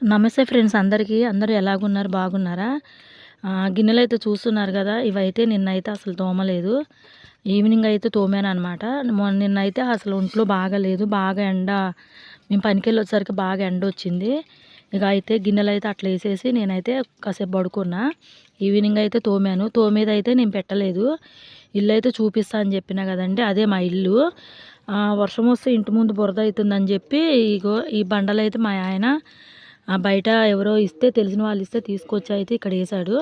నమస్తే ఫ్రెండ్స్ అందరికీ. అందరూ ఎలాగున్నారు? బాగున్నారా? గిన్నెలు అయితే చూస్తున్నారు కదా ఇవైతే నిన్నైతే అసలు తోమలేదు. ఈవినింగ్ అయితే తోమాను అనమాట మొన్న నిన్నైతే అసలు ఒంట్లో బాగలేదు బాగా ఎండ మేము పనికి వెళ్ళి వచ్చేసరికి బాగా ఎండ వచ్చింది. ఇక అయితే గిన్నెలు అయితే అట్లా వేసేసి నేనైతే కాసేపు పడుకున్నా. ఈవినింగ్ అయితే తోమాను. తోమేది అయితే నేను పెట్టలేదు. ఇల్లు అయితే చూపిస్తా అని చెప్పిన కదండి అదే మా ఇల్లు. వర్షం వస్తే ఇంటి ముందు బురద అవుతుందని చెప్పి ఇగో ఈ బండలు అయితే మా ఆయన బయట ఎవరో ఇస్తే తెలిసిన వాళ్ళు ఇస్తే తీసుకొచ్చి అయితే ఇక్కడ వేసాడు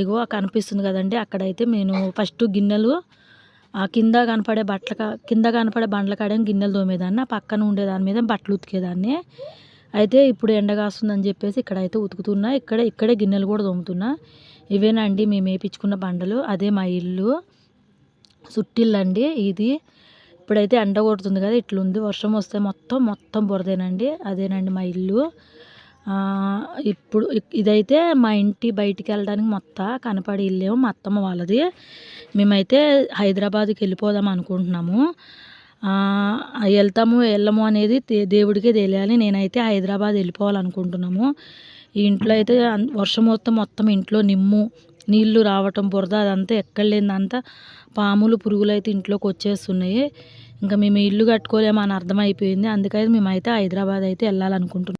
ఇగో కనిపిస్తుంది కదండి అక్కడైతే నేను ఫస్ట్ గిన్నెలు ఆ కింద కనపడే బట్టల కింద కనపడే బండ్ల కాడే గిన్నెలు తోమేదాన్ని ఆ పక్కన ఉండేదాని మీద బట్టలు ఉతికేదాన్ని. అయితే ఇప్పుడు ఎండ కాస్తుందని చెప్పేసి ఇక్కడైతే ఉతుకుతున్నా ఇక్కడ ఇక్కడే గిన్నెలు కూడా తోముతున్నా. ఇవేనండి మేము వేపించుకున్న బండలు అదే మా ఇల్లు. సుట్టిల్లండి ఇది. ఇప్పుడైతే ఎండ కొడుతుంది కదా ఇట్లుంది వర్షం వస్తే మొత్తం మొత్తం బురదేనండి. అదేనండి మా ఇల్లు. ఇప్పుడు ఇదైతే మా ఇంటి బయటికి వెళ్ళడానికి మొత్తం కనపడి ఇల్లేమో మా అత్తమ్మ వాళ్ళది. మేమైతే హైదరాబాద్కి వెళ్ళిపోదాం అనుకుంటున్నాము. వెళ్తాము వెళ్ళము అనేది దేవుడికే తెలియాలి. నేనైతే హైదరాబాద్ వెళ్ళిపోవాలనుకుంటున్నాము. ఈ ఇంట్లో అయితే వర్షం వస్తే మొత్తం ఇంట్లో నిమ్ము నీళ్ళు రావటం బురద అదంతా ఎక్కడ లేదంతా పాములు పురుగులు అయితే ఇంట్లోకి వచ్చేస్తున్నాయి. ఇంకా మేము ఇల్లు కట్టుకోలేమని అర్థమైపోయింది. అందుకని మేమైతే హైదరాబాద్ అయితే వెళ్ళాలనుకుంటున్నాం.